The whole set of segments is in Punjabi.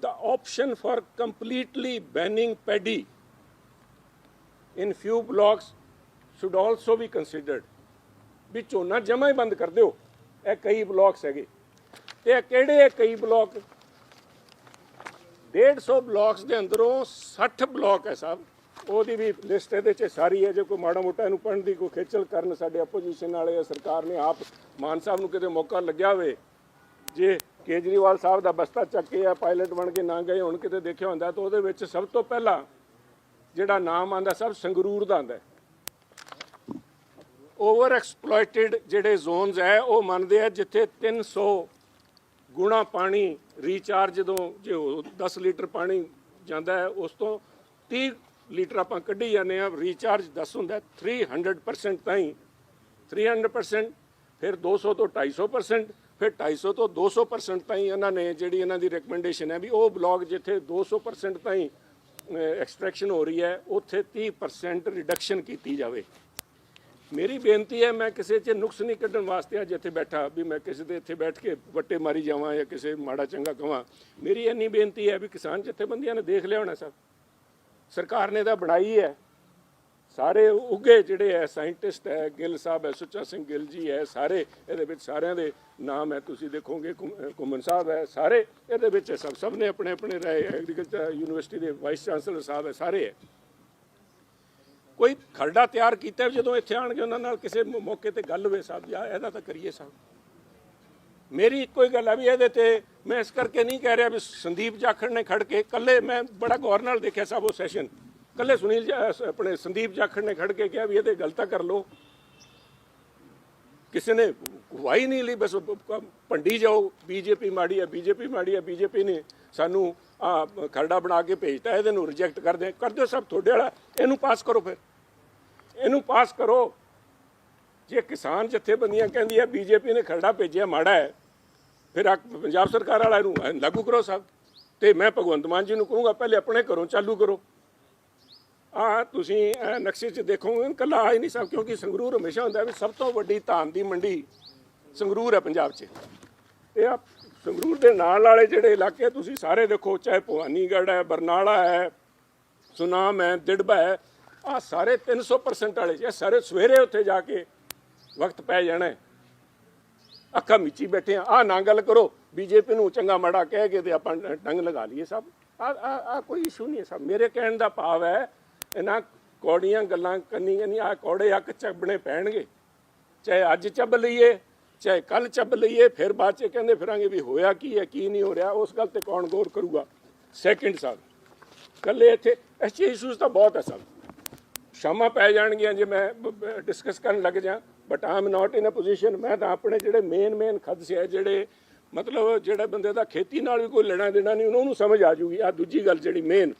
the option for completely banning paddy in few blocks should also be considered. ਵੀ ਝੋਨਾ ਜਮਾ ਹੀ ਬੰਦ ਕਰ ਦਿਓ। ਇਹ ਕਈ ਬਲਾਕਸ ਹੈਗੇ। ਤੇ ਇਹ ਕਿਹੜੇ ਹੈ ਕਈ ਬਲਾਕ 150 ਬਲਾਕਸ ਦੇ ਅੰਦਰੋਂ 60 ਬਲਾਕ ਹੈ ਸਾਹਿਬ। ਉਹਦੀ ਵੀ ਲਿਸਟ ਇਹਦੇ 'ਚ ਸਾਰੀ ਹੈ। ਜੇ ਕੋਈ ਮਾੜਾ ਮੋਟਾ ਇਹਨੂੰ ਪੜ੍ਹਨ ਦੀ ਕੋਈ ਖੇਚਲ ਕਰਨ ਸਾਡੇ ਆਪੋਜੀਸ਼ਨ ਵਾਲੇ ਜਾਂ ਸਰਕਾਰ ਨੇ ਆਪ ਮਾਨ ਸਾਹਿਬ ਨੂੰ ਕਿਤੇ ਮੌਕਾ ਲੱਗਿਆ ਹੋਵੇ, ਜੇ ਕੇਜਰੀਵਾਲ ਸਾਹਿਬ ਦਾ ਬਸਤਾ ਚੱਕ ਕੇ ਆ ਪਾਇਲਟ ਬਣ ਕੇ ਨਾ ਗਏ ਹੁਣ ਕਿਤੇ ਦੇਖਿਆ ਹੁੰਦਾ ਤਾਂ ਉਹਦੇ ਵਿੱਚ ਸਭ ਤੋਂ ਪਹਿਲਾਂ ਜਿਹੜਾ ਨਾਮ ਆਂਦਾ ਸਭ ਸੰਗਰੂਰ ਦਾ ਆਂਦਾ ਓਵਰ ਐਕਸਪਲੋਇਟਡ ਜਿਹੜੇ ਜ਼ੋਨਸ ਹੈ ਉਹ ਮੰਨਦੇ ਆ ਜਿੱਥੇ 300 ਗੁਣਾ ਪਾਣੀ ਰੀਚਾਰਜ ਜਦੋਂ ਜੇ ਉਹ 10 ਲੀਟਰ ਪਾਣੀ ਜਾਂਦਾ ਹੈ ਉਸ ਤੋਂ 30 ਲੀਟਰ ਆਪਾਂ ਕੱਢੀ ਜਾਂਦੇ ਆ ਰੀਚਾਰਜ 10 ਹੁੰਦਾ ਹੈ, 300% ਤਾਈਂ। 300% ਫਿਰ 200 ਤੋਂ 250% ਫਿਰ 250 ਤੋਂ 200% ਤਾਈਂ ਇਹਨਾਂ ਨੇ ਜਿਹੜੀ ਇਹਨਾਂ ਦੀ ਰეკਮੈਂਡੇਸ਼ਨ ਹੈ ਵੀ ਉਹ ਬਲਾਕ ਜਿੱਥੇ 200% ਤਾਈਂ ਐਕਸਟ੍ਰੈਕਸ਼ਨ ਹੋ ਰਹੀ ਹੈ, ਉੱਥੇ 30% ਰਿਡਕਸ਼ਨ ਕੀਤੀ ਜਾਵੇ। ਮੇਰੀ ਬੇਨਤੀ ਹੈ, ਮੈਂ ਕਿਸੇ 'ਚ ਨੁਕਸ ਨਹੀਂ ਕੱਢਣ ਵਾਸਤੇ ਅੱਜ ਇੱਥੇ ਬੈਠਾ ਵੀ ਮੈਂ ਕਿਸੇ ਦੇ ਇੱਥੇ ਬੈਠ ਕੇ ਵੱਟੇ ਮਾਰੀ ਜਾਵਾਂ ਜਾਂ ਕਿਸੇ ਮਾੜਾ ਚੰਗਾ ਕਵਾਂ। ਮੇਰੀ ਇੰਨੀ ਬੇਨਤੀ ਹੈ ਵੀ ਕਿਸਾਨ ਜਥੇਬੰਦੀਆਂ ਨੇ ਦੇਖ ਲਿਆ ਹੋਣਾ ਸਭ। ਸਰਕਾਰ ਨੇ ਤਾਂ ਬਣਾਈ ਹੈ। ਸਾਰੇ ਉੱਗੇ ਜਿਹੜੇ ਹੈ ਸਾਇੰਟਿਸਟ ਹੈ ਗਿੱਲ ਸਾਹਿਬ ਹੈ ਸੁੱਚਾ ਸਿੰਘ ਗਿੱਲ ਜੀ ਹੈ ਸਾਰੇ ਇਹਦੇ ਵਿੱਚ ਸਾਰਿਆਂ ਦੇ ਨਾਮ ਹੈ ਤੁਸੀਂ ਦੇਖੋਗੇ ਘੁੰਮ- ਘੁੰਮਣ ਸਾਹਿਬ ਹੈ ਸਾਰੇ ਇਹਦੇ ਵਿੱਚ ਸਭ ਸਭ ਨੇ ਆਪਣੇ ਆਪਣੇ ਰਹੇ ਐਗਰੀਕਲਚਰ ਯੂਨੀਵਰਸਿਟੀ ਦੇ ਵਾਈਸ ਚਾਂਸਲਰ ਸਾਹਿਬ ਹੈ ਸਾਰੇ ਹੈ ਕੋਈ ਖਰੜਾ ਤਿਆਰ ਕੀਤਾ ਵੀ ਜਦੋਂ ਇੱਥੇ ਆਣਗੇ ਉਹਨਾਂ ਨਾਲ ਕਿਸੇ ਮੌਕੇ ਤੇ ਗੱਲ ਹੋਵੇ ਸਾਹਿਬ ਯਾ ਇਹਦਾ ਤਾਂ ਕਰੀਏ ਸਾਹਿਬ ਮੇਰੀ ਇੱਕੋ ਹੀ ਗੱਲ ਆ ਵੀ ਇਹਦੇ ਤੇ ਮੈਂ ਇਸ ਕਰਕੇ ਨਹੀਂ ਕਹਿ ਰਿਹਾ ਵੀ ਸੰਦੀਪ ਜਾਖੜ ਨੇ ਖੜ ਕੇ ਕੱਲੇ ਮੈਂ ਬੜਾ ਗੌਰ ਨਾਲ ਦੇਖਿਆ ਸਾਹਿਬ ਉਹ ਸੈਸ਼ਨ। ਕੱਲੇ ਸੁਨੀਲ ਜਾ- ਆਪਣੇ ਸੰਦੀਪ ਜਾਖੜ ਨੇ ਖੜ ਕੇ ਕਿਹਾ ਵੀ ਇਹਦੇ ਗਲਤਾ ਕਰ ਲਓ। ਕਿਸੇ ਨੇ ਵਾਈ ਨਹੀਂ ਲਈ, ਬਸ ਭੰਡੀ ਜਾਓ। ਬੀਜੇਪੀ ਮਾੜੀ ਹੈ ਬੀਜੇਪੀ ਮਾੜੀ ਹੈ ਬੀਜੇਪੀ ਨੇ ਸਾਨੂੰ ਆ ਖਰੜਾ ਬਣਾ ਕੇ ਭੇਜਤਾ, ਇਹਦੇ ਨੂੰ ਰਿਜੈਕਟ ਕਰ ਦੇ ਕਰ ਦਿਓ ਸਭ ਤੁਹਾਡੇ ਵਾਲਾ, ਇਹਨੂੰ ਪਾਸ ਕਰੋ ਫਿਰ। ਇਹਨੂੰ ਪਾਸ ਕਰੋ। ਜੇ ਕਿਸਾਨ ਜਥੇਬੰਦੀਆਂ ਕਹਿੰਦੀ ਹੈ ਬੀਜੇਪੀ ਨੇ ਖਰੜਾ ਭੇਜਿਆ, ਮਾੜਾ ਹੈ, ਫਿਰ ਪੰਜਾਬ ਸਰਕਾਰ ਵਾਲਾ ਇਹਨੂੰ ਲਾਗੂ ਕਰੋ ਸਭ। ਤੇ ਮੈਂ ਭਗਵੰਤ ਮਾਨ ਜੀ ਨੂੰ ਕਹੂੰਗਾ, ਪਹਿਲੇ ਆਪਣੇ ਘਰੋਂ ਚਾਲੂ ਕਰੋ। ਆ ਤੁਸੀਂ ਨਕਸ਼ੇ 'ਚ ਦੇਖੋਗੇ ਕੱਲਾ ਆ ਹੀ ਨਹੀਂ ਸਭ, ਕਿਉਂਕਿ ਸੰਗਰੂਰ ਹਮੇਸ਼ਾ ਹੁੰਦਾ ਵੀ ਸਭ ਤੋਂ ਵੱਡੀ ਧਾਨ ਦੀ ਮੰਡੀ ਸੰਗਰੂਰ ਹੈ ਪੰਜਾਬ 'ਚ। ਤੇ ਆ ਸੰਗਰੂਰ ਦੇ ਨਾਲ ਵਾਲੇ ਜਿਹੜੇ ਇਲਾਕੇ ਤੁਸੀਂ ਸਾਰੇ ਦੇਖੋ, ਚਾਹੇ ਭਵਾਨੀਗੜ੍ਹ ਹੈ, ਬਰਨਾਲਾ ਹੈ, ਸੁਨਾਮ ਹੈ, ਦਿੜਬਾ ਹੈ, ਆ ਸਾਰੇ 300% ਵਾਲੇ ਜੇ ਸਾਰੇ ਸਵੇਰੇ ਉੱਥੇ ਜਾ ਕੇ ਵਕਤ ਪੈ ਜਾਣਾ ਅੱਖਾਂ ਮਿੱਚੀ ਬੈਠੇ ਆ। ਆ ਨਾ ਗੱਲ ਕਰੋ, ਬੀਜੇਪੀ ਨੂੰ ਚੰਗਾ ਮਾੜਾ ਕਹਿ ਕੇ ਤੇ ਆਪਾਂ ਟੰਗ ਲਗਾ ਲਈਏ ਸਭ। ਆ ਆ ਕੋਈ ਇਸ਼ੂ ਨਹੀਂ ਹੈ ਸਭ। ਮੇਰੇ ਕਹਿਣ ਦਾ ਭਾਵ ਹੈ ਇਹਨਾਂ ਕੌੜੀਆਂ ਗੱਲਾਂ ਕੰਨੀਆਂ ਨਹੀਂ ਆ ਕੌੜੇ ਅੱਕ ਚੱਬਣੇ ਪੈਣਗੇ। ਚਾਹੇ ਅੱਜ ਚੱਬ ਲਈਏ, ਚਾਹੇ ਕੱਲ ਚੱਬ ਲਈਏ, ਫਿਰ ਬਾਅਦ ਚ ਕਹਿੰਦੇ ਫਿਰਾਂਗੇ ਵੀ ਹੋਇਆ ਕੀ ਹੈ, ਕੀ ਨਹੀਂ ਹੋ ਰਿਹਾ, ਉਸ ਗੱਲ ਤੇ ਕੌਣ ਗੌਰ ਕਰੂਗਾ? ਸੈਕਿੰਡ ਸਾਹਿਬ ਕੱਲੇ ਇੱਥੇ ਐਸੇ ਇਸ਼ੂਜ਼ ਤਾਂ ਬਹੁਤ ਹੈ ਸਭ। ਸ਼ਾਮਾਂ ਪੈ ਜਾਣਗੀਆਂ ਜੇ ਮੈਂ ਡਿਸਕਸ ਕਰਨ ਲੱਗ ਜਾ but Aam not in a position ਮੈਂ ਤਾਂ ਆਪਣੇ ਜਿਹੜੇ ਮੇਨ ਮੇਨ ਖਦਸੇ ਹੈ ਜਿਹੜੇ ਮਤਲਬ ਜਿਹੜੇ ਬੰਦੇ ਦਾ ਖੇਤੀ ਨਾਲ ਵੀ ਕੋਈ ਲੈਣਾ ਦੇਣਾ ਨਹੀਂ, ਉਹਨਾਂ ਨੂੰ ਸਮਝ ਆ ਜੂਗੀ ਆ ਦੂਜੀ ਗੱਲ ਜਿਹੜੀ ਮੇਨ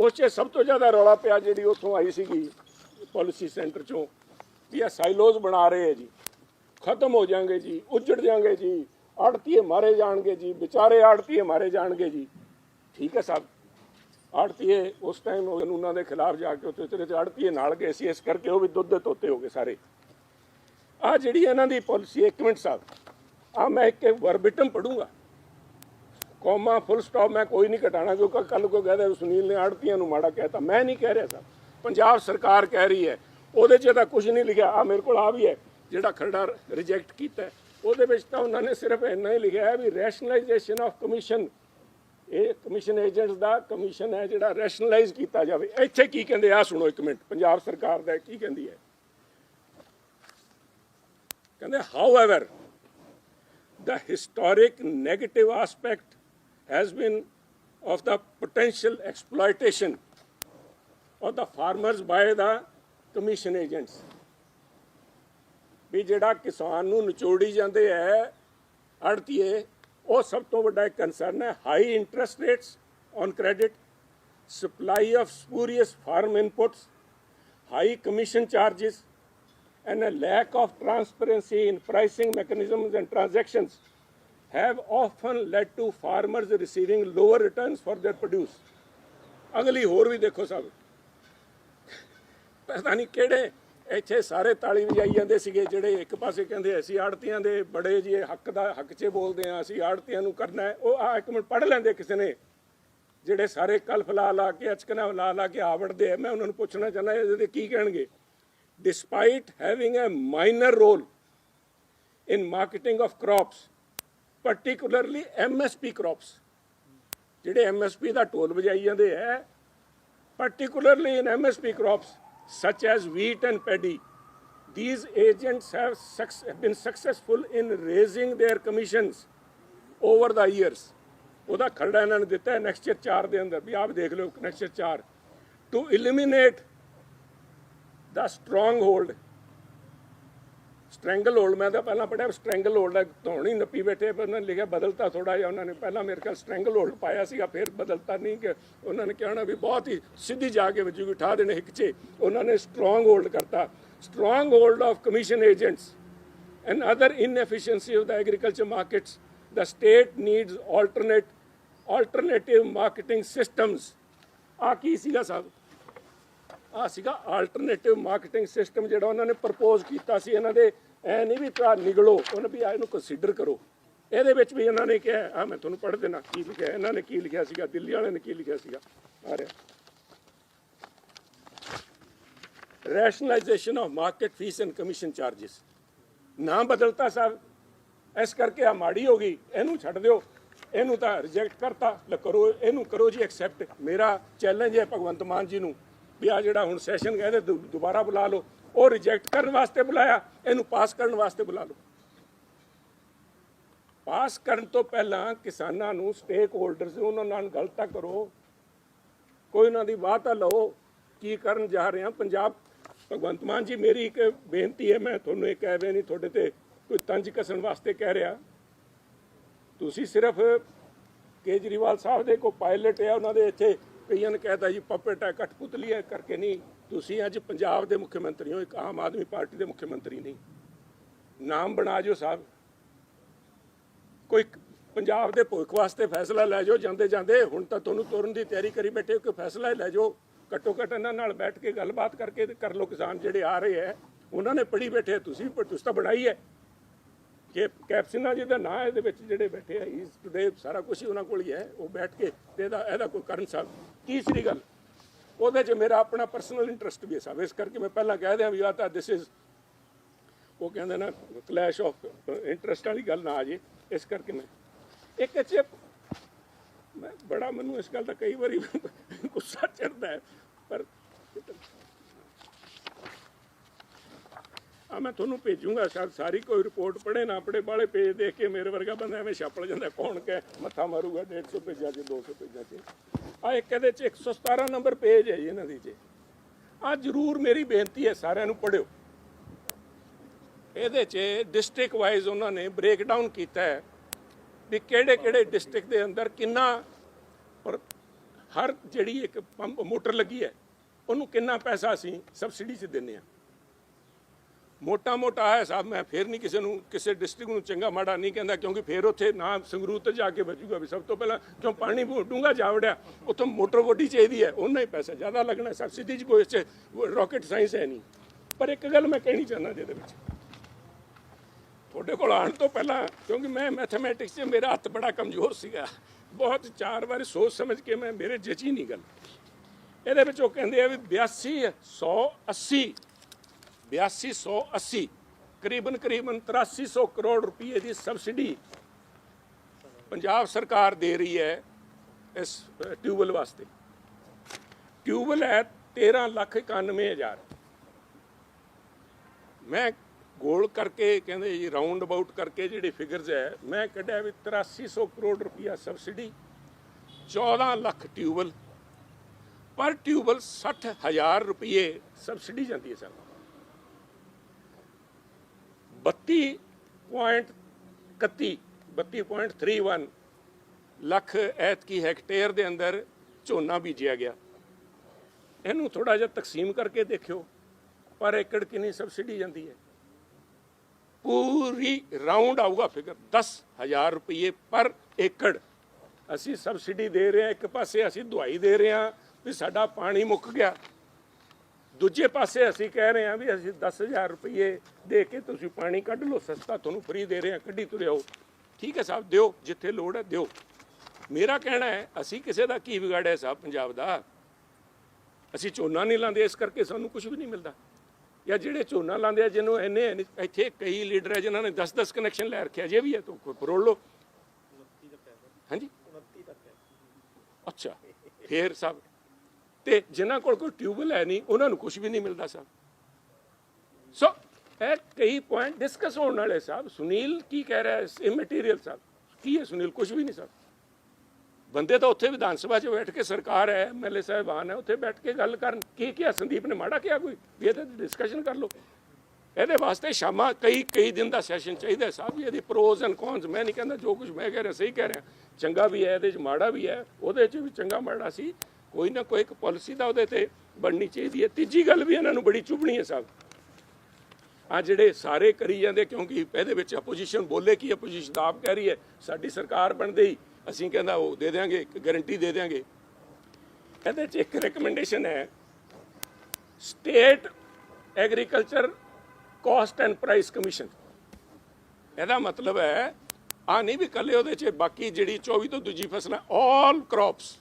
ਉਸ 'ਚ ਸਭ ਤੋਂ ਜ਼ਿਆਦਾ ਰੌਲਾ ਪਿਆ ਜਿਹੜੀ ਉੱਥੋਂ ਆਈ ਸੀਗੀ ਪਾਲਿਸੀ ਸੈਂਟਰ ਚੋਂ ਵੀ ਇਹ ਸਾਈਲੋਜ਼ ਬਣਾ ਰਹੇ ਹੈ ਜੀ। ਖਤਮ ਹੋ ਜਾਣਗੇ ਜੀ, ਉੱਜੜ ਜਾਣਗੇ ਜੀ, ਆੜਤੀਏ ਮਾਰੇ ਜਾਣਗੇ ਜੀ, ਵਿਚਾਰੇ ਆੜਤੀਏ ਮਾਰੇ ਜਾਣਗੇ ਜੀ। ਠੀਕ ਹੈ ਸਾਹਿਬ ਆੜਤੀਏ ਉਸ ਟਾਈਮ ਉਹ ਕਾਨੂੰਨਾਂ ਦੇ ਖਿਲਾਫ ਜਾ ਕੇ ਉੱਤੇ ਤੇਰੇ ਤੇ ਆੜਤੀਏ ਨਾਲ ਗਏ ਸੀ, ਇਸ ਕਰਕੇ ਉਹ ਵੀ ਦੁੱਧ ਦੇ ਤੋਤੇ ਹੋ ਗਏ ਸਾਰੇ। ਆ ਜਿਹੜੀ ਇਹਨਾਂ ਦੀ ਪਾਲਿਸੀ ਇੱਕ ਮਿੰਟ ਸਾਹਿਬ ਆ ਮੈਂ ਇੱਕ ਵਰਬਿਟਮ ਪੜੂੰਗਾ ਕੋਮਾ ਫੁੱਲ ਸਟਾਪ ਮੈਂ ਕੋਈ ਨਹੀਂ ਘਟਾਣਾ ਕਿਉਂਕਿ ਕੱਲ ਕੋ ਕਹਦਾ ਸੁਨੀਲ ਨੇ ਆੜਤੀਆਂ ਨੂੰ ਮਾੜਾ ਕਹਿਤਾ। ਮੈਂ ਨਹੀਂ ਕਹਿ ਰਿਹਾ ਸਰ। ਪੰਜਾਬ ਸਰਕਾਰ ਕਹਿ ਰਹੀ ਹੈ। ਉਹਦੇ 'ਚ ਤਾਂ ਕੁਝ ਨਹੀਂ ਲਿਖਿਆ। ਆ ਮੇਰੇ ਕੋਲ ਆ ਵੀ ਹੈ, ਜਿਹੜਾ ਖਰੜਾ ਰਿਜੈਕਟ ਕੀਤਾ ਉਹਦੇ ਵਿੱਚ ਤਾਂ ਉਹਨਾਂ ਨੇ ਸਿਰਫ ਇੰਨਾ ਹੀ ਲਿਖਿਆ ਹੈ ਵੀ ਰੈਸ਼ਨਲਾਈਜੇਸ਼ਨ ਆਫ ਕਮਿਸ਼ਨ ਇਹ ਕਮਿਸ਼ਨ ਏਜੰਟਸ ਦਾ ਕਮਿਸ਼ਨ ਹੈ ਜਿਹੜਾ ਰੈਸ਼ਨਲਾਈਜ਼ ਕੀਤਾ ਜਾਵੇ। ਇੱਥੇ ਕੀ ਕਹਿੰਦੇ? ਆ ਸੁਣੋ ਇੱਕ ਮਿੰਟ। ਪੰਜਾਬ ਸਰਕਾਰ ਦਾ ਕੀ ਕਹਿੰਦੀ ਹੈ? ਕਹਿੰਦੇ however the historic negative aspect has been of the potential exploitation of the farmers by the commission agents ਵੀ ਜਿਹੜਾ ਕਿਸਾਨ ਨੂੰ ਨਿਚੋੜੀ ਜਾਂਦੇ ਐ ਅੜਤੀਏ ਉਹ ਸਭ ਤੋਂ ਵੱਡਾ ਕੰਸਰਨ ਹੈ high interest rates on credit supply of spurious farm inputs high commission charges and a lack of transparency in pricing mechanisms and transactions have often led to farmers receiving lower returns for their produce. ਅਗਲੀ ਹੋਰ ਵੀ ਦੇਖੋ ਸਭ। ਪਤਾ ਨਹੀਂ ਕਿਹੜੇ ਇੱਥੇ ਸਾਰੇ ਤਾਲੀ ਵਜਾਈ ਜਾਂਦੇ ਸੀਗੇ, ਜਿਹੜੇ ਇੱਕ ਪਾਸੇ ਕਹਿੰਦੇ ਅਸੀਂ ਆੜਤੀਆਂ ਦੇ ਬੜੇ ਜੀ ਹੱਕ ਦਾ, ਹੱਕ 'ਚ ਬੋਲਦੇ ਆ ਅਸੀਂ ਆੜਤੀਆਂ ਨੂੰ ਕਰਨਾ ਹੈ। ਉਹ ਆ ਇੱਕ ਮਿੰਟ ਪੜ੍ਹ ਲੈਂਦੇ ਕਿਸੇ ਨੇ। ਜਿਹੜੇ ਸਾਰੇ ਕਲਫ ਲਾ ਲਾ ਕੇ, ਅਚਕਨਾ ਲਾ ਲਾ ਕੇ ਆਵੜਦੇ ਆ। ਮੈਂ ਉਹਨਾਂ ਨੂੰ ਪੁੱਛਣਾ ਚਾਹੁੰਦਾ, ਇਹਦੇ ਤੇ ਕੀ ਕਹਿਣਗੇ? Despite having a minor role in marketing of crops particularly MSP crops ਜਿਹੜੇ ਐਮਐਸਪੀ ਦਾ ਟੋਲ ਵਜਾਈ ਜਾਂਦੇ ਐ particularly in MSP crops such as wheat and paddy. These agents have, have, been successful in raising their commissions over the years. ਉਹਦਾ ਖਰੜਾ ਇਹਨਾਂ ਨੇ ਦਿੱਤਾ ਹੈ ਨੈਕਸਟ ਈਅਰ 4 ਦੇ ਅੰਦਰ ਵੀ ਆਪ ਦੇਖ ਲਓ next year 4 to eliminate the stronghold stranglehold ਮੈਂ ਤਾਂ ਪਹਿਲਾਂ ਪੜਿਆ ਸਟ੍ਰੈਂਗਲ ਹੋਲਡ ਹੈ ਹੀ ਨੱਪੀ ਬੈਠੇ ਪਰ ਉਹਨਾਂ ਨੇ ਲਿਖਿਆ ਬਦਲਤਾ ਥੋੜਾ ਜਿਹਾ, ਉਹਨਾਂ ਨੇ ਪਹਿਲਾਂ ਮੇਰੇ ਖਿਆਲ ਸਟ੍ਰੈਂਗਲ ਹੋਲਡ ਪਾਇਆ ਸੀਗਾ, ਫਿਰ ਬਦਲਤਾ ਨਹੀਂ ਕਿ ਉਹਨਾਂ ਨੇ ਕਹਿਣਾ ਵੀ ਬਹੁਤ ਹੀ ਸਿੱਧੀ ਜਾ ਕੇ ਵਜੂ ਉਠਾ ਦੇਣੇ ਹਿੱਕ 'ਚ। ਉਹਨਾਂ ਨੇ ਸਟਰੋਂਗ ਹੋਲਡ ਕਰਤਾ। Stronghold of commission agents and other inefficiency of the agriculture markets. The state needs alternate, alternative marketing systems. ਆ ਕੀ ਸੀਗਾ ਸਾਹਿਬ? ਆ ਸੀਗਾ ਆਲਟਰਨੇਟਿਵ ਮਾਰਕੀਟਿੰਗ ਸਿਸਟਮ ਜਿਹੜਾ ਉਹਨਾਂ ਨੇ ਪ੍ਰਪੋਜ਼ ਕੀਤਾ ਸੀ ਇਹਨਾਂ ਦੇ ਐ ਨਹੀਂ ਵੀ ਤਾਂ ਨਿਗਲੋ, ਉਹਨਾਂ ਵੀ ਆ ਇਹਨੂੰ ਕੰਸੀਡਰ ਕਰੋ। ਇਹਦੇ ਵਿੱਚ ਵੀ ਇਹਨਾਂ ਨੇ ਕਿਹਾ ਆ ਮੈਂ ਤੁਹਾਨੂੰ ਪੜ੍ਹ ਦੇਣਾ ਕੀ ਲਿਖਿਆ, ਇਹਨਾਂ ਨੇ ਕੀ ਲਿਖਿਆ ਸੀਗਾ, ਦਿੱਲੀ ਵਾਲਿਆਂ ਨੇ ਕੀ ਲਿਖਿਆ ਸੀਗਾ, ਆ ਰਿਹਾ। Rationalisation of market fee and commission charges ਨਾਮ ਬਦਲਤਾ ਸਾਹਿਬ ਇਸ ਕਰਕੇ ਆ ਮਾੜੀ ਹੋ ਗਈ, ਇਹਨੂੰ ਛੱਡ ਦਿਓ। ਇਹਨੂੰ ਤਾਂ ਰਿਜੈਕਟ ਕਰਤਾ, ਲੈ ਕਰੋ, ਇਹਨੂੰ ਕਰੋ ਜੀ ਐਕਸੈਪਟ ਮੇਰਾ ਚੈਲੰਜ ਹੈ ਭਗਵੰਤ ਮਾਨ ਜੀ ਨੂੰ, ਵੀ ਆ ਜਿਹੜਾ ਹੁਣ ਸੈਸ਼ਨ ਗਏ ਦੁ- ਦੁਬਾਰਾ ਬੁਲਾ ਲਓ। ਉਹ ਰਿਜੈਕਟ ਕਰਨ ਵਾਸਤੇ ਬੁਲਾਇਆ। ਇਹਨੂੰ ਪਾਸ ਕਰਨ ਵਾਸਤੇ ਬੁਲਾ ਲਓ। ਪਾਸ ਕਰਨ ਤੋਂ ਪਹਿਲਾਂ ਕਿਸਾਨਾਂ ਨੂੰ ਸਟੇਕ ਹੋਲਡਰਸ ਉਹਨਾਂ ਨਾਲ ਗੱਲ ਤਾਂ ਕਰੋ। ਕੋਈ ਉਹਨਾਂ ਦੀ ਬਾਤ ਤਾਂ ਲਓ, ਕੀ ਕਰਨ ਜਾ ਰਹੇ ਆ ਪੰਜਾਬ, ਭਗਵੰਤ ਮਾਨ ਜੀ, ਮੇਰੀ ਇੱਕ ਬੇਨਤੀ ਹੈ, ਮੈਂ ਤੁਹਾਨੂੰ ਇਹ ਕਹਿ ਰਿਹਾ ਨਹੀਂ ਤੁਹਾਡੇ ਤੇ ਕੋਈ ਤੰਜ ਕਸਣ ਵਾਸਤੇ ਕਹਿ ਰਿਹਾ। ਤੁਸੀਂ ਸਿਰਫ ਕੇਜਰੀਵਾਲ ਸਾਹਿਬ ਦੇ ਕੋ ਪਾਇਲਟ ਹੈ ਉਹਨਾਂ ਦੇ ਇੱਥੇ ਕਈਆਂ ਨੇ ਕਹਿਤਾ ਜੀ, ਪਪਟ ਹੈ ਕਠਪੁਤਲੀ ਹੈ ਕਰਕੇ ਨਹੀਂ। ਤੁਸੀਂ ਅੱਜ ਪੰਜਾਬ ਦੇ ਮੁੱਖ ਮੰਤਰੀ ਹੋ, ਇੱਕ ਆਮ ਆਦਮੀ ਪਾਰਟੀ ਦੇ ਮੁੱਖ ਮੰਤਰੀ ਨਹੀਂ। ਨਾਮ ਬਣਾ ਜੋ ਸਾਹਿਬ। ਕੋਈ ਪੰਜਾਬ ਦੇ ਭੁੱਖ ਵਾਸਤੇ ਫੈਸਲਾ ਲੈ ਜਾਓ, ਜਾਂਦੇ ਜਾਂਦੇ ਹੁਣ ਤਾਂ ਤੁਹਾਨੂੰ ਤੁਰਨ ਦੀ ਤਿਆਰੀ ਕਰੀ ਬੈਠੇ ਹੋ ਕਿ ਫੈਸਲਾ ਹੀ ਲੈ ਜਾਓ। ਘੱਟੋ ਘੱਟ ਇਹਨਾਂ ਨਾਲ ਬੈਠ ਕੇ ਗੱਲਬਾਤ ਕਰਕੇ ਤੇ ਕਰ ਲਓ ਕਿਸਾਨ ਜਿਹੜੇ ਆ ਰਹੇ ਹੈ, ਉਹਨਾਂ ਨੇ ਪੜੀ ਬੈਠੇ ਤੁਸੀਂ ਪਰ ਤੁਸੀਂ ਤਾਂ ਬਣਾਈ ਹੈ। ਕਿ ਕੈਪਸਨਾ ਜੀ ਦਾ ਨਾਂ ਇਹਦੇ ਵਿੱਚ ਜਿਹੜੇ ਬੈਠੇ ਆ ਇਸ ਟੁਡੇ ਸਾਰਾ ਕੁਝ ਹੀ ਉਹਨਾਂ ਕੋਲ ਹੀ ਹੈ, ਉਹ ਬੈਠ ਕੇ ਤੇ ਇਹਦਾ ਇਹਦਾ ਕੋਈ ਕਰਨ ਸਾਹਿਬ। ਤੀਸਰੀ ਗੱਲ ਉਹਦੇ 'ਚ ਮੇਰਾ ਆਪਣਾ ਪਰਸਨਲ ਇੰਟਰਸਟ ਵੀ ਹੈ ਸਾਹਿਬ ਇਸ ਕਰਕੇ ਮੈਂ ਪਹਿਲਾਂ ਕਹਿ ਦਿਆਂ ਵੀ ਆ ਤਾਂ ਦਿਸ ਇਜ਼ ਉਹ ਕਹਿੰਦੇ ਨਾ ਕਲੈਸ਼ ਆਫ ਇੰਟਰਸਟ ਵਾਲੀ ਗੱਲ ਨਾ ਆ ਜੇ। ਇਸ ਕਰਕੇ ਮੈਂ, ਇੱਕ ਚ ਮੈਂ ਬੜਾ ਮੈਨੂੰ ਇਸ ਗੱਲ ਦਾ ਕਈ ਵਾਰੀ ਗੁੱਸਾ ਚੜਦਾ ਹੈ, ਪਰ ਆ ਮੈਂ ਤੁਹਾਨੂੰ ਭੇਜੂੰਗਾ, ਸ਼ਾਇਦ ਸਾਰੀ ਕੋਈ ਰਿਪੋਰਟ ਪੜ੍ਹੇ ਨਾ ਪੜ੍ਹੇ ਬਾਲੇ ਪੇਜ ਦੇਖ ਕੇ ਮੇਰੇ ਵਰਗਾ ਬੰਦਾ ਐਵੇਂ ਛਾਪੜ ਜਾਂਦਾ, ਕੌਣ ਕਹਿ, ਮੱਥਾ ਮਾਰੂਗਾ 150 ਪੇਜਾਂ 'ਚ 200 ਪੇਜਾਂ 'ਚ ਆ ਇੱਕ ਇਹਦੇ 'ਚ 117 ਨੰਬਰ ਪੇਜ ਹੈ ਜੀ ਇਹਨਾਂ ਦੀ 'ਚ ਆ ਜਰੂਰ ਮੇਰੀ ਬੇਨਤੀ ਹੈ ਸਾਰਿਆਂ ਨੂੰ ਪੜਿਓ ਇਹਦੇ 'ਚ ਡਿਸਟ੍ਰਿਕਟ ਵਾਈਜ਼ ਉਹਨਾਂ ਨੇ ਬ੍ਰੇਕ ਡਾਊਨ ਕੀਤਾ ਹੈ ਵੀ ਕਿਹੜੇ ਕਿਹੜੇ ਡਿਸਟ੍ਰਿਕਟ ਦੇ ਅੰਦਰ ਕਿੰਨਾ ਪਰ ਹਰ ਜਿਹੜੀ ਇੱਕ ਪੰਪ ਮੋਟਰ ਲੱਗੀ ਹੈ, ਉਹਨੂੰ ਕਿੰਨਾ ਪੈਸਾ ਅਸੀਂ ਸਬਸਿਡੀ 'ਚ ਦਿੰਨੇ ਆ ਮੋਟਾ ਮੋਟਾ ਹੈ ਸਾਹਿਬ, ਮੈਂ ਫੇਰ ਨਹੀਂ ਕਿਸੇ ਨੂੰ, ਕਿਸੇ ਡਿਸਟ੍ਰਿਕਟ ਨੂੰ ਚੰਗਾ ਮਾੜਾ ਨਹੀਂ ਕਹਿੰਦਾ, ਕਿਉਂਕਿ ਫੇਰ ਉੱਥੇ ਨਾ ਸੰਗਰੂਰ ਤੇ ਜਾ ਕੇ ਬਚੂਗਾ ਵੀ ਸਭ ਤੋਂ ਪਹਿਲਾਂ ਕਿਉਂ ਪਾਣੀ ਡੂੰਗਾ ਜਾ ਵੜਿਆ ਉੱਥੋਂ ਮੋਟਰ ਵੱਡੀ ਚਾਹੀਦੀ ਹੈ ਉਹਨਾਂ ਹੀ ਪੈਸਾ ਜ਼ਿਆਦਾ ਲੱਗਣਾ ਸਬਸਿਡੀ 'ਚ ਕੋਈ ਚ ਰਾਕਟ ਸਾਇੰਸ ਹੈ ਨਹੀਂ। ਪਰ ਇੱਕ ਗੱਲ ਮੈਂ ਕਹਿਣੀ ਚਾਹੁੰਦਾ ਜਿਹਦੇ ਵਿੱਚ, ਤੁਹਾਡੇ ਕੋਲ ਆਉਣ ਤੋਂ ਪਹਿਲਾਂ, ਕਿਉਂਕਿ ਮੈਂ ਮੈਥਮੈਟਿਕਸ 'ਚ ਮੇਰਾ ਹੱਥ ਬੜਾ ਕਮਜ਼ੋਰ ਸੀਗਾ, ਬਹੁਤ ਚਾਰ ਵਾਰੀ ਸੋਚ ਸਮਝ ਕੇ ਮੈਂ ਮੇਰੇ ਜਚੀ ਨਹੀਂ ਗੱਲ ਇਹਦੇ ਵਿੱਚ ਉਹ ਕਹਿੰਦੇ ਆ ਵੀ 8280 8280 ਕਰੀਬਨ ਕਰੀਬਨ 8300 ਕਰੋੜ ਰੁਪਏ ਦੀ ਸਬਸਿਡੀ ਪੰਜਾਬ ਸਰਕਾਰ ਦੇ ਰਹੀ ਹੈ ਇਸ ਅ, ਟਿਊਬਵੈੱਲ ਵਾਸਤੇ। ਟਿਊਬਵੈੱਲ ਹੈ 13 ਲੱਖ 91 ਹਜ਼ਾਰ। ਮੈਂ ਗੋਲ ਕਰਕੇ ਕਹਿੰਦੇ ਜੀ ਰਾਉਂਡ ਅਬਾਊਟ ਕਰਕੇ ਜਿਹੜੇ ਫਿਗਰਸ ਹੈ ਮੈਂ ਕੱਢਿਆ ਵੀ 8300 ਕਰੋੜ ਰੁਪਇਆ ਸਬਸਿਡੀ 14 ਲੱਖ ਟਿਊਬਵੈੱਲ। ਪਰ ਟਿਊਬਵੈੱਲ 60000 ਰੁਪਏ ਸਬਸਿਡੀ ਜਾਂਦੀ ਹੈ ਸਾਨੂੰ। 32.31 32.31 ਲੱਖ ਐਤਕੀ ਹੈਕਟੇਅਰ ਦੇ ਅੰਦਰ ਝੋਨਾ ਬੀਜਿਆ ਗਿਆ। ਇਹਨੂੰ ਥੋੜਾ ਜਿਹਾ ਤਕਸੀਮ ਕਰਕੇ ਦੇਖਿਓ, ਪਰ ਏਕੜ ਕਿੰਨੀ ਸਬਸਿਡੀ ਜਾਂਦੀ ਹੈ। ਪੂਰੀ ਰਾਉਂਡ ਆਊਗਾ ਫਿਗਰ 10000 ਰੁਪਏ ਪਰ ਏਕੜ। ਅਸੀਂ ਸਬਸਿਡੀ ਦੇ ਰਹੇ ਹਾਂ, ਇੱਕ ਪਾਸੇ ਅਸੀਂ ਦਵਾਈ ਦੇ ਰਹੇ ਹਾਂ, ਵੀ ਸਾਡਾ ਪਾਣੀ ਮੁੱਕ ਗਿਆ। ਦੂਜੇ ਪਾਸੇ ਅਸੀਂ ਕਹਿ ਰਹੇ ਹਾਂ ਵੀ ਅਸੀਂ 10000 ਰੁਪਏ ਦੇ ਕੇ ਤੁਸੀਂ ਪਾਣੀ ਕੱਢ ਲਓ, ਸਸਤਾ ਤੁਹਾਨੂੰ ਫ੍ਰੀ ਦੇ ਰਹੇ ਹਾਂ, ਕੱਢੀ ਤੁਰਿਓ ਠੀਕ ਹੈ ਸਾਹਿਬ, ਦਿਓ, ਜਿੱਥੇ ਲੋੜ ਹੈ ਦਿਓ। ਮੇਰਾ ਕਹਿਣਾ ਹੈ, ਅਸੀਂ ਕਿਸੇ ਦਾ ਕੀ ਵਿਗਾੜਿਆ ਸਾਹਿਬ ਪੰਜਾਬ ਦਾ? ਅਸੀਂ ਝੋਨਾ ਨਹੀਂ ਲਾਉਂਦੇ, ਇਸ ਕਰਕੇ ਸਾਨੂੰ ਕੁਝ ਵੀ ਨਹੀਂ ਮਿਲਦਾ। ਜਾਂ ਜਿਹੜੇ ਝੋਨਾ ਲਾਉਂਦੇ ਆ, ਜਿਹਨੂੰ ਇੰਨੇ ਇੱਥੇ ਕਈ ਲੀਡਰ ਹੈ ਜਿਨ੍ਹਾਂ ਨੇ 10-10 ਕਨੈਕਸ਼ਨ ਲੈ ਰੱਖਿਆ, ਜੇ ਵੀ ਹੈ ਤਾਂ ਕੋਈ ਫਰੋਲ ਲਓ। ਹਾਂਜੀ? ਅੱਛਾ, ਫੇਰ ਸਾਹਿਬ ਤੇ ਜਿਨ੍ਹਾਂ ਕੋਲ ਕੋਈ ਟਿਊਬਲ ਹੈ ਨਹੀਂ, ਉਹਨਾਂ ਨੂੰ ਕੁਝ ਵੀ ਨਹੀਂ ਮਿਲਦਾ ਸਾਹਿਬ ਸੋ ਇਹ ਕਈ ਪੁਆਇੰਟ ਡਿਸਕਸ ਹੋਣ ਵਾਲੇ ਸਾਹਿਬ ਸੁਨੀਲ ਕੀ ਕਹਿ ਰਿਹਾ ਹੈ? ਇਮਟੀਰੀਅਲ ਸਾਹਿਬ ਕੀ ਹੈ ਸੁਨੀਲ? ਕੁਝ ਵੀ ਨਹੀਂ ਸਾਹਿਬ ਬੰਦੇ ਤਾਂ ਉੱਥੇ ਵਿਧਾਨ ਸਭਾ 'ਚ ਬੈਠ ਕੇ ਸਰਕਾਰ ਹੈ ਐਮਐਲਏ ਸਾਹਿਬਾਨ ਹੈ, ਉੱਥੇ ਬੈਠ ਕੇ ਗੱਲ ਕਰਨ। ਕੀ ਕੀ ਸੰਦੀਪ ਨੇ ਮਾੜਾ ਕਿਹਾ ਕੋਈ? ਵੀ ਇਹਦੇ ਤੇ ਡਿਸਕਸ਼ਨ ਕਰ ਲਓ। ਇਹਦੇ ਵਾਸਤੇ ਸ਼ਾਮਾ ਕਈ ਕਈ ਦਿਨ ਦਾ ਸੈਸ਼ਨ ਚਾਹੀਦਾ ਸਾਹਿਬ ਜੀ ਇਹਦੀ ਪ੍ਰੋਜ਼ ਐਂਡ ਕੌਨਸ ਮੈਂ ਨਹੀਂ ਕਹਿੰਦਾ ਜੋ ਕੁਝ ਮੈਂ ਕਹਿ ਰਿਹਾ, ਸਹੀ ਕਹਿ ਰਿਹਾ। ਚੰਗਾ ਵੀ ਹੈ, ਇਹਦੇ 'ਚ ਮਾੜਾ ਵੀ ਹੈ। ਉਹਦੇ 'ਚ ਵੀ ਚੰਗਾ ਮਾੜਾ ਸੀ। ਕੋਈ ਨਾ ਕੋਈ ਇੱਕ ਪਾਲਿਸੀ ਦਾ ਉਹਦੇ ਤੇ ਬਣਨੀ ਚਾਹੀਦੀ ਹੈ। ਤੀਜੀ ਗੱਲ ਵੀ ਇਹਨਾਂ ਨੂੰ ਬੜੀ ਚੁਭਣੀ ਹੈ ਸਾਹਿਬ। ਆ ਜਿਹੜੇ ਸਾਰੇ ਕਰੀ ਜਾਂਦੇ, ਕਿਉਂਕਿ ਇਹਦੇ ਵਿੱਚ ਆਪੋਜੀਸ਼ਨ ਬੋਲੇ ਕਿ ਆਪੋਜੀਸ਼ਨ ਆਪ ਕਹਿ ਰਹੀ ਹੈ, ਸਾਡੀ ਸਰਕਾਰ ਬਣਦੇ ਹੀ। ਅਸੀਂ ਕਹਿੰਦਾ ਉਹ ਦੇ ਦੇਾਂਗੇ ਇੱਕ ਗਾਰੰਟੀ ਦੇ ਦੇਾਂਗੇ ਇਹਦੇ ਚ ਇੱਕ ਰეკਮੈਂਡੇਸ਼ਨ ਹੈ state agriculture cost and price commission ਇਹਦਾ ਮਤਲਬ ਹੈ ਆ ਨਹੀਂ ਵੀ ਕੱਲੇ ਉਹਦੇ ਚ, ਬਾਕੀ ਜਿਹੜੀ 24 ਤੋਂ ਦੂਜੀ ਫਸਲਾਂ all crops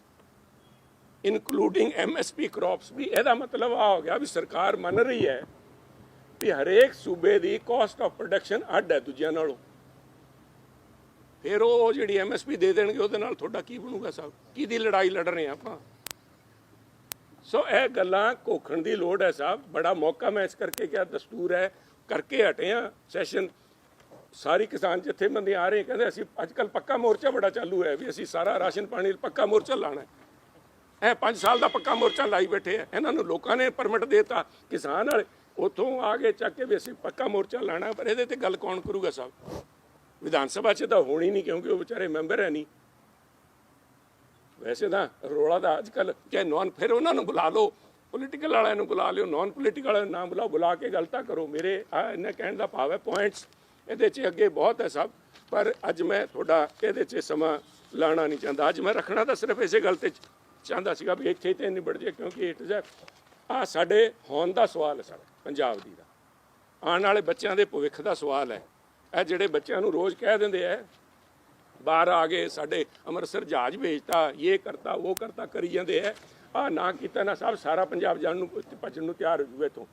including MSP crops ਵੀ ਇਹਦਾ ਮਤਲਬ ਆ ਹੋ ਗਿਆ ਵੀ ਸਰਕਾਰ ਮੰਨ ਰਹੀ ਹੈ ਵੀ ਹਰੇਕ ਸੂਬੇ ਦੀ ਕਾਸਟ ਆਫ ਪ੍ਰੋਡਕਸ਼ਨ ਅੱਡ ਹੈ ਦੂਜਿਆਂ ਨਾਲੋਂ। ਫਿਰ ਉਹ ਜਿਹੜੀ ਐਮਐਸਪੀ ਦੇ ਦੇਣਗੇ, ਉਹਦੇ ਨਾਲ ਤੁਹਾਡਾ ਕੀ ਬਣੂਗਾ ਸਾਹਿਬ ਕਿਹਦੀ ਲੜਾਈ ਲੜ ਰਹੇ ਹਾਂ ਆਪਾਂ? ਸੋ ਇਹ ਗੱਲਾਂ ਕੋਖਣ ਦੀ ਲੋੜ ਹੈ ਸਾਹਿਬ ਬੜਾ ਮੌਕਾ ਮੈਂ ਇਸ ਕਰਕੇ ਕਿਹਾ, ਦਸਤੂਰ ਹੈ, ਕਰਕੇ ਹਟੇ ਆ ਸੈਸ਼ਨ ਸਾਰੀ ਕਿਸਾਨ ਜਥੇਬੰਦੀਆਂ ਆ ਰਹੇ ਕਹਿੰਦੇ ਅਸੀਂ ਅੱਜ ਕੱਲ ਪੱਕਾ ਮੋਰਚਾ ਬੜਾ ਚਾਲੂ ਹੈ ਵੀ ਅਸੀਂ ਸਾਰਾ ਰਾਸ਼ਨ ਪਾਣੀ, ਪੱਕਾ ਮੋਰਚਾ ਲਾਣਾ ਹੈ। ਇਹ 5 ਸਾਲ ਦਾ ਪੱਕਾ ਮੋਰਚਾ ਲਾਈ ਬੈਠੇ ਆ। ਇਹਨਾਂ ਨੂੰ ਲੋਕਾਂ ਨੇ ਪਰਮਿਟ ਦੇਤਾ। ਕਿਸਾਨ ਵਾਲੇ ਉਥੋਂ ਆ ਕੇ ਚੱਕ ਕੇ ਵੀ ਅਸੀਂ ਪੱਕਾ ਮੋਰਚਾ ਲਾਣਾ, ਪਰ ਇਹਦੇ ਤੇ ਗੱਲ ਕੌਣ ਕਰੂਗਾ ਸਾਹਿਬ? ਵਿਧਾਨ ਸਭਾ 'ਚ ਤਾਂ ਹੋਣੀ ਨਹੀਂ ਕਿਉਂਕਿ ਉਹ ਵਿਚਾਰੇ ਮੈਂਬਰ ਹੈ ਨਹੀਂ। ਵੈਸੇ ਤਾਂ ਰੋਲਾ ਦਾ ਅੱਜ ਕੱਲ ਕਿ ਨੌਨ ਫਿਰ ਉਹਨਾਂ ਨੂੰ ਬੁਲਾ ਲਓ। ਪੋਲੀਟੀਕਲ ਵਾਲਿਆਂ ਨੂੰ ਬੁਲਾ ਲਿਓ ਨੌਨ ਪੋਲੀਟੀਕਲ ਵਾਲਿਆਂ ਨੂੰ ਨਾ ਬੁਲਾਓ। ਬੁਲਾ ਕੇ ਗੱਲ ਤਾਂ ਕਰੋ। ਮੇਰੇ ਆ ਇਹਨਾਂ ਕਹਿਣ ਦਾ ਭਾਵ ਹੈ ਪੁਆਇੰਟਸ ਇਹਦੇ 'ਚ ਅੱਗੇ ਬਹੁਤ ਹੈ ਸਭ। ਪਰ ਅੱਜ ਮੈਂ ਤੁਹਾਡਾ ਇਹਦੇ 'ਚ ਸਮਾਂ ਲਾਣਾ ਨਹੀਂ ਚਾਹੁੰਦਾ। ਅੱਜ ਮੈਂ ਰੱਖਣਾ ਤਾਂ ਸਿਰਫ ਇਸੇ ਗੱਲ ਤੇ ਚਾਹੁੰਦਾ ਸੀਗਾ ਵੀ ਇੱਥੇ ਤੇ ਨਿਬੜ ਜੇ ਕਿਉਂਕਿ ਇਟ ਇਜ਼ ਆ ਸਾਡੇ ਹੋਣ ਦਾ ਸਵਾਲ ਹੈ ਸਾਡਾ, ਪੰਜਾਬ ਦੀ ਦਾ। ਆਉਣ ਵਾਲੇ ਬੱਚਿਆਂ ਦੇ ਭਵਿੱਖ ਦਾ ਸਵਾਲ ਹੈ। ਇਹ ਜਿਹੜੇ ਬੱਚਿਆਂ ਨੂੰ ਰੋਜ਼ ਕਹਿ ਦਿੰਦੇ ਆ, ਬਾਹਰ ਆ ਗਏ ਸਾਡੇ ਅੰਮ੍ਰਿਤਸਰ ਜਹਾਜ਼ ਭੇਜਤਾ, ਇਹ ਕਰਤਾ, ਉਹ ਕਰਤਾ, ਕਰੀ ਜਾਂਦੇ ਆ। ਆ ਨਾ ਕੀਤਾ, ਨਾ ਸਭ, ਸਾਰਾ ਪੰਜਾਬ ਜਾਣ ਨੂੰ ਭੱਜਣ ਨੂੰ ਤਿਆਰ ਹੋ ਜੂਵੇ ਇਥੋਂ।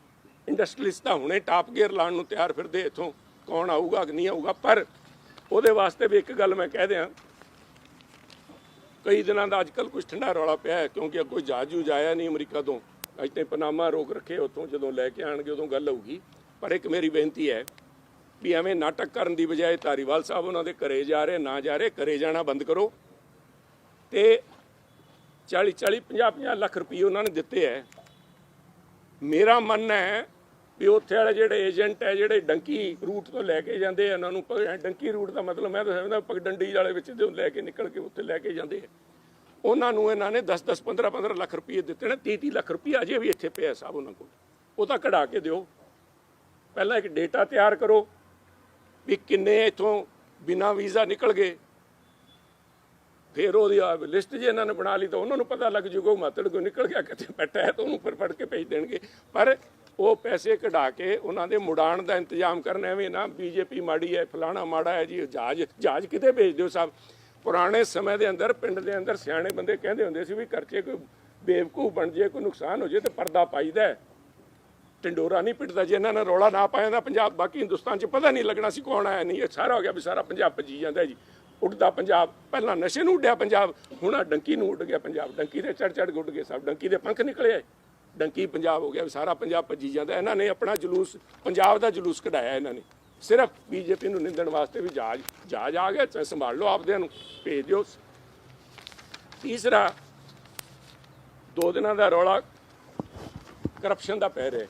ਇੰਡਸਟਰੀਲਿਸਟ ਤਾਂ ਹੁਣੇ ਟਾਪ ਗੇਅਰ ਲਾਉਣ ਨੂੰ ਤਿਆਰ ਫਿਰਦੇ ਇਥੋਂ। ਕੌਣ ਆਊਗਾ, ਕਿ ਨਹੀਂ ਆਊਗਾ? ਪਰ ਉਹਦੇ ਵਾਸਤੇ ਵੀ ਇੱਕ ਗੱਲ ਮੈਂ ਕਹਿ ਦਿਆਂ ਕਈ ਦਿਨਾਂ ਦਾ ਅੱਜਕੱਲ ਕੁਝ ਠੰਡਾ ਰੌਲਾ ਪਿਆ ਹੈ, ਕਿਉਂਕਿ ਕੋਈ ਜਹਾਜ਼ ਜੂਜ ਆਇਆ ਨਹੀਂ ਅਮਰੀਕਾ ਤੋਂ। ਅੱਜ ਤੇ ਪਨਾਮਾ ਰੋਕ ਰੱਖੇ ਉਤੋਂ ਜਦੋਂ ਲੈ ਕੇ ਆਣਗੇ ਉਦੋਂ ਗੱਲ ਹੋਊਗੀ। ਪਰ ਇੱਕ ਮੇਰੀ ਬੇਨਤੀ ਹੈ ਵੀ ਐਵੇਂ ਨਾਟਕ ਕਰਨ ਦੀ ਬਜਾਏ ਧਾਰੀਵਾਲ ਸਾਹਿਬ ਉਹਨਾਂ ਦੇ ਘਰੇ ਜਾ ਰਹੇ, ਨਾ ਜਾ ਰਹੇ, ਘਰੇ ਜਾਣਾ ਬੰਦ ਕਰੋ। ਤੇ 40 40 50 50 ਲੱਖ ਰੁਪਏ ਉਹਨਾਂ ਨੇ ਦਿੱਤੇ ਹੈ। ਮੇਰਾ ਮੰਨ ਹੈ ਵੀ ਉੱਥੇ ਵਾਲੇ ਜਿਹੜੇ ਏਜੰਟ ਹੈ, ਜਿਹੜੇ ਡੰਕੀ ਰੂਟ ਤੋਂ ਲੈ ਕੇ ਜਾਂਦੇ ਆ ਉਹਨਾਂ ਨੂੰ ਡੰਕੀ ਰੂਟ ਦਾ ਮਤਲਬ ਮੈਂ ਤਾਂ ਸਮਝਦਾ ਪਗਡੰਡੀ ਵਾਲੇ ਵਿੱਚ ਜੋ ਲੈ ਕੇ ਨਿਕਲ ਕੇ ਉੱਥੇ ਲੈ ਕੇ ਜਾਂਦੇ ਆ। ਉਹਨਾਂ ਨੂੰ ਇਹਨਾਂ ਨੇ 10 10 15 15 ਲੱਖ ਰੁਪਏ ਦਿੱਤੇ ਨੇ 30 30 ਲੱਖ ਰੁਪਏ ਅਜੇ ਵੀ ਇੱਥੇ ਪਿਆ ਸਾਹਿਬ ਉਹਨਾਂ ਕੋਲ। ਉਹ ਤਾਂ ਕਢਾ ਕੇ ਦਿਓ। ਪਹਿਲਾਂ ਇੱਕ ਡੇਟਾ ਤਿਆਰ ਕਰੋ ਵੀ ਕਿੰਨੇ ਇਥੋਂ ਬਿਨਾ ਵੀਜ਼ਾ ਨਿਕਲ ਗਏ। ਫਿਰ ਉਹਦੀ ਲਿਸਟ ਜੇ ਇਹਨਾਂ ਨੇ ਬਣਾ ਲਈ ਤਾਂ ਉਹਨਾਂ ਨੂੰ ਪਤਾ ਲੱਗ ਜੂਗਾ ਮਾਤੜ ਕੋ ਨਿਕਲ ਗਿਆ ਕਿਤੇ ਬੈਠਾ ਹੈ ਤਾਂ ਉਹਨੂੰ ਫਿਰ ਫੜ ਕੇ ਭੇਜ ਦੇਣਗੇ। ਪਰ ਉਹ ਪੈਸੇ ਕਢਾ ਕੇ ਉਹਨਾਂ ਦੇ ਮੁੜਾਣ ਦਾ ਇੰਤਜ਼ਾਮ ਕਰਨਾ ਐਵੇਂ ਨਾ, ਬੀਜੇਪੀ ਮਾੜੀ ਹੈ, ਫਲਾਣਾ ਮਾੜਾ ਹੈ ਜੀ ਜਹਾਜ਼ ਜਹਾਜ਼ ਕਿਤੇ ਭੇਜ ਦਿਓ ਸਾਹਿਬ ਪੁਰਾਣੇ ਸਮੇਂ ਦੇ ਅੰਦਰ, ਪਿੰਡ ਦੇ ਅੰਦਰ ਸਿਆਣੇ ਬੰਦੇ ਕਹਿੰਦੇ ਹੁੰਦੇ ਸੀ ਵੀ ਖਰਚੇ ਕੋਈ ਬੇਵਕੂਫ ਬਣ ਜੇ, ਕੋਈ ਨੁਕਸਾਨ ਹੋ ਜੇ ਤੇ ਪਰਦਾ ਪਾਈਦਾ ਹੈ। ਟਿੰਡੋਰਾ ਨਹੀਂ ਪਿੱਟਦਾ ਜੇ, ਇਹਨਾਂ ਨੇ ਰੌਲਾ ਨਾ ਪਾਇਆ ਤਾਂ ਪੰਜਾਬ ਬਾਕੀ ਹਿੰਦੁਸਤਾਨ 'ਚ ਪਤਾ ਨਹੀਂ ਲੱਗਣਾ ਸੀ ਕੌਣ ਆਇਆ, ਨਹੀਂ, ਇਹ ਸਾਰਾ ਹੋ ਗਿਆ ਵੀ ਸਾਰਾ ਪੰਜਾਬ ਭੱਜੀ ਜਾਂਦਾ ਜੀ। ਉੱਡਦਾ ਪੰਜਾਬ, ਪਹਿਲਾਂ ਨਸ਼ੇ ਨੂੰ ਉੱਡਿਆ ਪੰਜਾਬ, ਹੁਣ ਡੰਕੀ ਨੂੰ ਉੱਡ ਗਿਆ ਪੰਜਾਬ। ਡੰਕੀ ਦੇ ਚੜ ਚੜ ਉੱਡ ਗਏ ਸਭ, ਡੰਕੀ ਦੇ ਪੰਖ ਨਿਕਲੇ ਡੰਕੀ ਪੰਜਾਬ ਹੋ ਗਿਆ, ਵੀ ਸਾਰਾ ਪੰਜਾਬ ਭੱਜੀ ਜਾਂਦਾ। ਇਹਨਾਂ ਨੇ ਆਪਣਾ ਜਲੂਸ, ਪੰਜਾਬ ਦਾ ਜਲੂਸ ਕਢਾਇਆ ਇਹਨਾਂ ਨੇ। ਸਿਰਫ ਬੀਜੇਪੀ ਨੂੰ ਨਿੰਦਣ ਵਾਸਤੇ ਵੀ ਜਹਾਜ਼ ਜਹਾਜ਼ ਆ ਗਿਆ, ਚਾਹੇ ਸੰਭਾਲ ਲਓ ਆਪਦਿਆਂ ਨੂੰ, ਭੇਜ ਦਿਓ। ਤੀਸਰਾ, ਦੋ ਦਿਨਾਂ ਦਾ ਰੌਲਾ ਕਰਪਸ਼ਨ ਦਾ ਪੈ ਰਿਹਾ।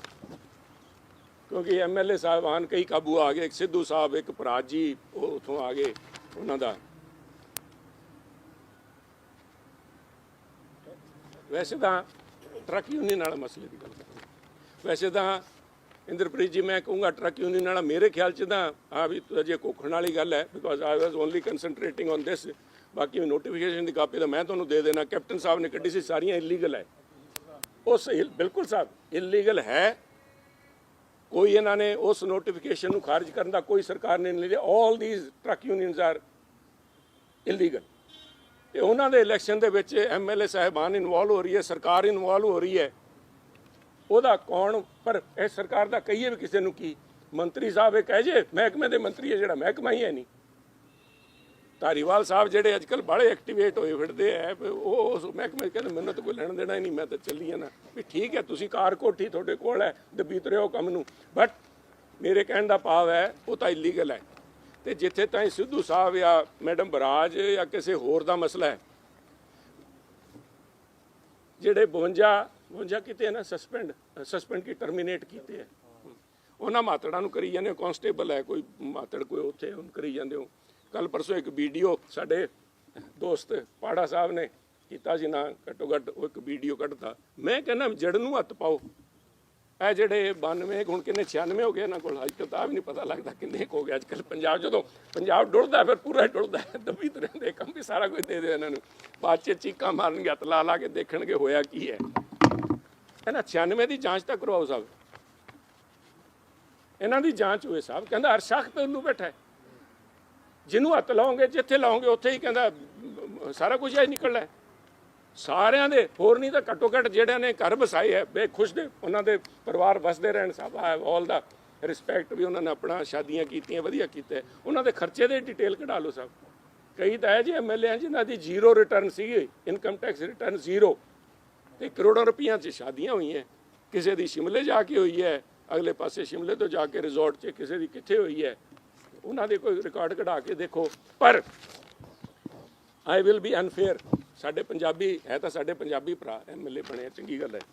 ਕਿਉਂਕਿ ਐਮਐਲਏ ਸਾਹਿਬਾਨ ਕਈ ਕਾਬੂ ਆ ਗਏ। ਇੱਕ ਸਿੱਧੂ ਸਾਹਿਬ, ਇੱਕ ਭਰਾਜ ਜੀ, ਉਹ ਉਥੋਂ ਆ ਗਏ, ਉਹਨਾਂ ਦਾ। ਵੈਸੇ ਤਾਂ ਟਰੱਕ ਯੂਨੀਅਨ ਵਾਲਾ ਮਸਲੇ ਦੀ ਗੱਲ ਕਰਾਂਗੇ ਵੈਸੇ ਤਾਂ ਇੰਦਰਪ੍ਰੀਤ ਜੀ, ਮੈਂ ਕਹੂੰਗਾ ਟਰੱਕ ਯੂਨੀਅਨ ਵਾਲਾ ਮੇਰੇ ਖਿਆਲ ਚ ਤਾਂ ਆ ਵੀ ਅਜੇ ਕੋਖਣ ਵਾਲੀ ਗੱਲ ਹੈ because I was only concentrating on this ਬਾਕੀ ਨੋਟੀਫਿਕੇਸ਼ਨ ਦੀ ਕਾਪੀ ਤਾਂ ਮੈਂ ਤੁਹਾਨੂੰ ਦੇ ਦੇਣਾ। ਕੈਪਟਨ ਸਾਹਿਬ ਨੇ ਕੱਢੀ ਸੀ, ਸਾਰੀਆਂ ਇਲੀਗਲ ਹੈ। ਉਹ ਸਹੀ ਬਿਲਕੁਲ ਸਾਹਿਬ ਇਲੀਗਲ ਹੈ। ਕੋਈ ਇਹਨਾਂ ਨੇ ਉਸ ਨੋਟੀਫਿਕੇਸ਼ਨ ਨੂੰ ਖਾਰਜ ਕਰਨ ਦਾ ਕੋਈ ਸਰਕਾਰ ਨੇ ਨਹੀਂ ਲਿਆ। All these truck unions are illegal ਤੇ ਉਹਨਾਂ ਦੇ ਇਲੈਕਸ਼ਨ ਦੇ ਵਿੱਚ ਐਮਐਲਏ ਸਾਹਿਬਾਨ ਇਨਵੋਲਵ ਹੋ ਰਹੀ ਹੈ, ਸਰਕਾਰ ਇਨਵੋਲਵ ਹੋ ਰਹੀ ਹੈ। ਉਹਦਾ ਕੌਣ? ਪਰ ਇਹ ਸਰਕਾਰ ਦਾ ਕਹੀਏ ਵੀ ਕਿਸੇ ਨੂੰ ਕੀ? ਮੰਤਰੀ ਸਾਹਿਬ ਇਹ ਕਹਿ ਜੇ, ਮਹਿਕਮੇ ਦੇ ਮੰਤਰੀ ਹੈ ਜਿਹੜਾ, ਮਹਿਕਮਾ ਹੀ ਹੈ ਨਹੀਂ। ਧਾਰੀਵਾਲ ਸਾਹਿਬ ਜਿਹੜੇ ਅੱਜਕੱਲ ਬੜੇ ਐਕਟੀਵੇਟ ਹੋਏ ਫਿਰਦੇ ਐ ਉਹ ਉਸ ਮਹਿਕਮੇ ਕਹਿੰਦੇ, ਮੈਨੂੰ ਤਾਂ ਕੋਈ ਲੈਣ ਦੇਣਾ ਹੀ ਨਹੀਂ, ਮੈਂ ਤਾਂ ਚੱਲੀ ਆ ਵੀ ਠੀਕ ਹੈ, ਤੁਸੀਂ ਕਾਰ ਕੋਠੀ ਤੁਹਾਡੇ ਕੋਲ ਹੈ, ਦਬੀਤ ਰਹੇ ਹੋ ਕੰਮ ਨੂੰ ਬਟ ਮੇਰੇ ਕਹਿਣ ਦਾ ਭਾਵ ਹੈ, ਉਹ ਤਾਂ ਇਲੀਗਲ ਹੈ। ਤੇ ਜਿੱਥੇ ਤਾਈਂ ਸਿੱਧੂ ਸਾਹਿਬ ਜਾਂ ਮੈਡਮ ਬਰਾਜ ਜਾਂ ਕਿਸੇ ਹੋਰ ਦਾ ਮਸਲਾ ਹੈ, ਜਿਹੜੇ 52 52 ਕਿਤੇ ਨਾ ਸਸਪੈਂਡ ਸਸਪੈਂਡ ਕੀ ਟਰਮੀਨੇਟ ਕੀਤੇ ਹੈ। ਉਹਨਾਂ ਮਾਤੜਾਂ ਨੂੰ ਕਰੀ ਜਾਂਦੇ ਕਾਂਸਟੇਬਲ ਹੈ ਕੋਈ ਮਾਤੜ ਕੋਈ ਉੱਥੇ, ਉਹਨੂੰ ਕਰੀ ਜਾਂਦੇ ਹੋ। ਕੱਲ ਪਰਸੋਂ ਇੱਕ ਵੀਡੀਓ ਸਾਡੇ ਦੋਸਤ ਪਾੜਾ ਸਾਹਿਬ ਨੇ ਕੀਤਾ ਸੀ ਨਾ, ਘੱਟੋ ਘੱਟ ਉਹ ਇੱਕ ਵੀਡੀਓ ਕੱਢਤਾ। ਮੈਂ ਕਹਿੰਦਾ ਜੜ ਨੂੰ ਹੱਥ ਪਾਓ। ਇਹ ਜਿਹੜੇ 92 ਹੁਣ ਕਿੰਨੇ 96 ਹੋ ਗਏ ਇਹਨਾਂ ਕੋਲ ਅੱਜ ਕੱਲ੍ਹ ਤਾਂ ਵੀ ਨਹੀਂ ਪਤਾ ਲੱਗਦਾ ਕਿੰਨੇ ਕੁ ਹੋ ਗਏ ਅੱਜ ਕੱਲ੍ਹ ਪੰਜਾਬ ਜਦੋਂ ਪੰਜਾਬ ਡੁੱਲਦਾ ਫਿਰ ਪੂਰਾ ਹੀ ਡੁੱਲਦਾ ਦੱਬੀ ਤੇ ਰਹਿੰਦੇ ਕੰਮ ਵੀ ਸਾਰਾ ਕੁਝ ਦੇ ਦਿਓ ਇਹਨਾਂ ਨੂੰ। ਬਾਅਦ ਚ ਚੀਕਾਂ ਮਾਰਨਗੇ ਹੱਥ ਲਾ ਲਾ ਕੇ ਦੇਖਣਗੇ ਹੋਇਆ ਕੀ ਹੈ। ਇਹਨਾਂ 96 ਦੀ ਜਾਂਚ ਤਾਂ ਕਰਵਾਓ ਸਾਹਿਬ ਇਹਨਾਂ ਦੀ ਜਾਂਚ ਹੋਏ ਸਾਹਿਬ ਕਹਿੰਦਾ ਹਰ ਸ਼ੱਕ ਤੇ ਉਹਨੂੰ ਬੈਠਾ ਜਿਹਨੂੰ ਹੱਥ ਲਾਉਂਗੇ ਜਿੱਥੇ ਲਾਉਂਗੇ ਉੱਥੇ ਹੀ ਕਹਿੰਦਾ ਅਮ, ਸਾਰਾ ਕੁਝ ਹੀ ਨਿਕਲਣਾ ਹੈ। ਸਾਰਿਆਂ ਦੇ, ਹੋਰ ਨਹੀਂ ਤਾਂ ਘੱਟੋ ਘੱਟ ਜਿਹੜਿਆਂ ਨੇ ਘਰ ਵਸਾਏ ਹੈ ਬੇਖੁਸ਼ ਦੇ, ਉਹਨਾਂ ਦੇ ਪਰਿਵਾਰ ਵਸਦੇ ਰਹਿਣ, ਸਭ ਆਲ ਦਾ ਰਿਸਪੈਕਟ ਵੀ ਉਹਨਾਂ ਨੇ ਆਪਣਾ, ਸ਼ਾਦੀਆਂ ਕੀਤੀਆਂ, ਵਧੀਆ ਕੀਤਾ ਉਹਨਾਂ ਦੇ ਖਰਚੇ ਦੇ ਡਿਟੇਲ ਕਢਾ ਲਓ ਸਭ। ਕਈ ਤਾਂ ਹੈ ਜੀ ਐਮਐਲਏ ਆ ਜਿਨ੍ਹਾਂ ਦੀ ਜ਼ੀਰੋ ਰਿਟਰਨ ਸੀ ਇਨਕਮ ਟੈਕਸ ਰਿਟਰਨ ਜ਼ੀਰੋ ਤੇ ਕਰੋੜਾਂ ਰੁਪਈਆਂ 'ਚ ਸ਼ਾਦੀਆਂ ਹੋਈਆਂ। ਕਿਸੇ ਦੀ ਸ਼ਿਮਲੇ ਜਾ ਕੇ ਹੋਈ ਹੈ, ਅਗਲੇ ਪਾਸੇ ਸ਼ਿਮਲੇ ਤੋਂ ਜਾ ਕੇ ਰਿਜ਼ੋਰਟ 'ਚ ਕਿਸੇ ਦੀ ਕਿੱਥੇ ਹੋਈ ਹੈ। ਉਹਨਾਂ ਦੇ ਕੋਈ ਰਿਕਾਰਡ ਕਢਾ ਕੇ ਦੇਖੋ। ਪਰ ਆਈ ਵਿਲ ਬੀ ਅਨਫੇਅਰ ਸਾਡੇ ਪੰਜਾਬੀ ਹੈ ਤਾਂ ਸਾਡੇ ਪੰਜਾਬੀ ਭਰਾ ਐਮਐਲਏ ਬਣੇ ਆ, ਚੰਗੀ ਗੱਲ ਹੈ।